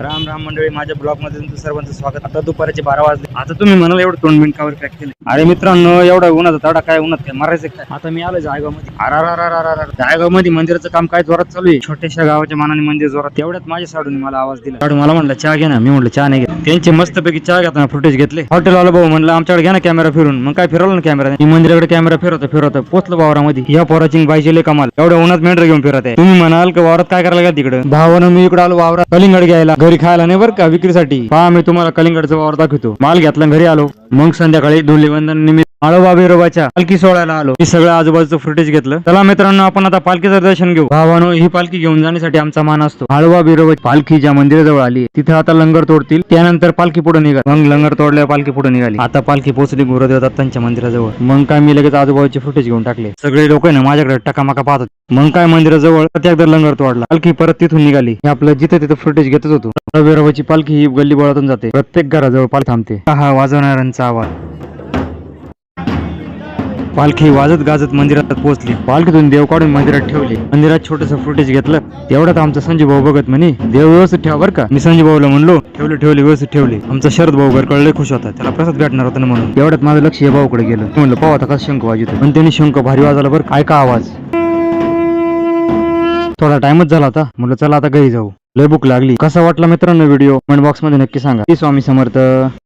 राम राम मंडळी माझ्या ब्लॉगमध्ये तुमचं सर्वांचं स्वागत. आता दुपारचे बारा वाजले. आता तुम्ही म्हणाल एवढं दोन मिनिट कावर पॅक केले. अरे मित्रांनो एवढा उन्हाचा तडा काय उन्हात काय? मारायचं काय? आता मी आलो जायगावमध्ये जायगावमध्ये मंदिराचं काम काय? जोरात चालू आहे. छोट्याशा गावाच्या मानाने मंदिर जोरात. तेवढ्यात माझ्या साडून मला आवाज दिला. साडू मला म्हणलं चहा घे ना. मी म्हटलं चहा नाही घेत. त्यांचे मस्तपैकी चहा घेताना फुटेज घेतले. हॉटेल वाला भाऊ म्हणलं आमच्याकडे घ्या ना कॅमेरा फिरून. मग काय फिरवलं ना कॅमेरा मी मंदिराकडे कॅमेरा फिरवतो फिरवतो. पोचलो वावरामध्ये. या पोराची बाईचे कमाल एवढ्या उन्हात मेंढर घेऊन फिरत आहे तुम्ही म्हणाल की वावरात काय करायला का तिकडे? भावानं मी इकडे आलो वावरात. कलिंगड घ्यायला. घरी खायला नाही बरं का विक्रीसाठी? पहा मी तुम्हाला कलिंगडचं वावर दाखवतो. माल घेतला घरी आलो. मग संध्याकाळी धुलीवंदन निमित्त माळोबा बिरोबाच्या पालखी सोहळ्याला आलो. मी सगळं आजूबाजूचं फुटेज घेतलं. चला मित्रांनो आपण आता पालखीचं दर्शन घेऊ. भावानो ही पालखी घेऊन जाण्यासाठी आमचा मान असतो. माळोबा बिरोबा पालखी ज्या मंदिराजवळ आली तिथे आता लंगर तोडतील. त्यानंतर पालखी पुढे निघाल. मग लंगर तोडल्या पालखी पुढे निघाली. आता पालखी पोहोचली गुरुदेव दत्तांच्या मंदिराजवळ. मग काय मी लगेच आजूबाजूचे फुटेज घेऊन टाकले. सगळे लोक ना माझ्याकडे टकामाका पाहत होते मग काय मंदिराजवळ त्या एकदा लंगर तोडला. पालखी परत तिथून निघाली. हे आपलं जिथे तिथे फुटेज घेतच होतो. बिरोबाची पालखी ही गल्ली बोळातून जाते. प्रत्येक घराजवळ पाल थांबते. हा वाजवणाऱ्यांचा आवाज. पालखी वाजत गाजत मंदिरात पोहोचली. पालखीतून देव काढून मंदिरात ठेवली. मंदिरात छोटस फुटेज घेतलं. तेवढ्यात आमचा संजय भाऊ बघत म्हणे देव व्यवस्थित ठेवा बरं का? मी संजय भाऊला म्हणलो ठेवले ठेवले व्यवस्थित ठेवले. आमचा शरद भाऊ घर खुश होता. त्याला प्रसाद भेटणार होता ना म्हणून. एवढ्यात माझं लक्ष या भाऊकडे गेलं. म्हणलं पाहू आता कसं शंख वाजवतो पण त्यांनी शंख भारी वाजवला बरं काय का आवाज? थोडा टाइमच झाला होता. म्हणलं चला आता घरी जाऊ. लय भूक लागली. कसा वाटला मित्रांनो व्हिडिओ? कमेंट बॉक्समध्ये नक्की सांगा. स्वामी समर्थ.